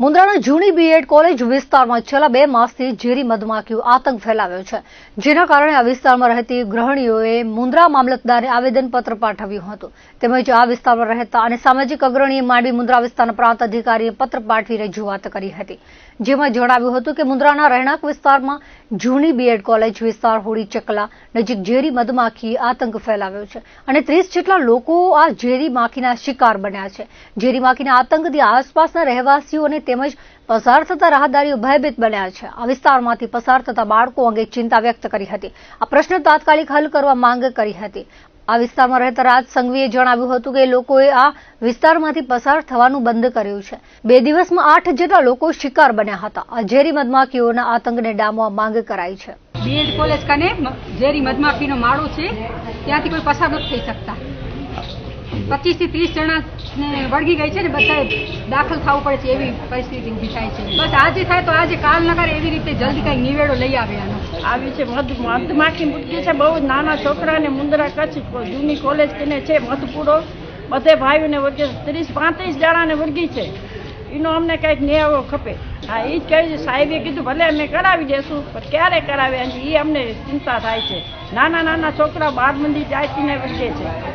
મુન્દ્રાના જૂની B Ed college વિસ્તારમાં છેલ્લા બે માસથી ઝેરી મધમાખીઓ આતંક ફેલાવ્યો છે. જેના કારણે આ વિસ્તારમાં રહેતી ગ્રહણીઓએ મુન્દ્રા મામલતદારને આવેદનપત્ર પાઠવ્યું હતું. તેમજ આ વિસ્તારમાં રહેતા અને સામાજિક અગ્રણીએ માંડવી મુન્દ્રા વિસ્તારના પ્રાંત અધિકારીએ પત્ર પાઠવી રજૂઆત કરી હતી. જેમાં જણાવ્યું હતું કે મુન્દ્રાના રહેણાંક વિસ્તારમાં જૂની બીએડ કોલેજ વિસ્તાર હોડી ચકલા નજીક ઝેરી મધમાખી આતંક ફેલાવ્યો છે અને ત્રીસ જેટલા લોકો આ ઝેરી માખીના શિકાર બન્યા છે. ઝેરી માખીના આતંકથી આસપાસના રહેવાસીઓ અને તેમજ પસાર થતા રાહદારીઓ ભયભીત બન્યા છે. આ વિસ્તારમાંથી પસાર થતા બાળકો અંગે ચિંતા વ્યક્ત કરી હતી. આ પ્રશ્ન તાત્કાલિક હલ કરવા માંગ કરી હતી. આ વિસ્તારમાં રહેતા રાજ સંઘવીએ જણાવ્યું હતું કે લોકોએ આ વિસ્તારમાંથી પસાર થવાનું બંધ કર્યું છે. બે દિવસમાં આઠ જેટલા લોકો શિકાર બન્યા હતા. આ ઝેરી મધમાખીઓના આતંકને ડામવા માંગ કરાઈ છે. બીએડ કોલેજ કને ઝેરી મધમાખીનો માળો છે. ત્યાંથી કોઈ પસાર નથી થઈ શકતા. પચીસથી ત્રીસ જણા વળગી ગઈ છે ને બધા દાખલ થવું પડે છે એવી પરિસ્થિતિ ઊભી થાય છે. બસ આજે થાય તો આજે કાલ નગર એવી રીતે જલ્દી કંઈક નિવેડો લઈ આવે આનો. આવી છે મધ, મધમાખી મૂકી છે, બહુ નાના છોકરાને મુંદરા કચ્છ જૂની કોલેજ કને છે મધપુડો બધે ભાઈઓને વર્ગે ત્રીસ, પાંત્રીસ જણાને વળગી છે. એનો અમને કંઈક ન્યાયો ખપે. હા એ જ કહે સાહેબે કીધું, ભલે અમે કરાવી દેશું, પણ ક્યારે કરાવે? એ અમને ચિંતા થાય છે. નાના નાના છોકરા બાર મંદિર જાતિને વર્ગે છે.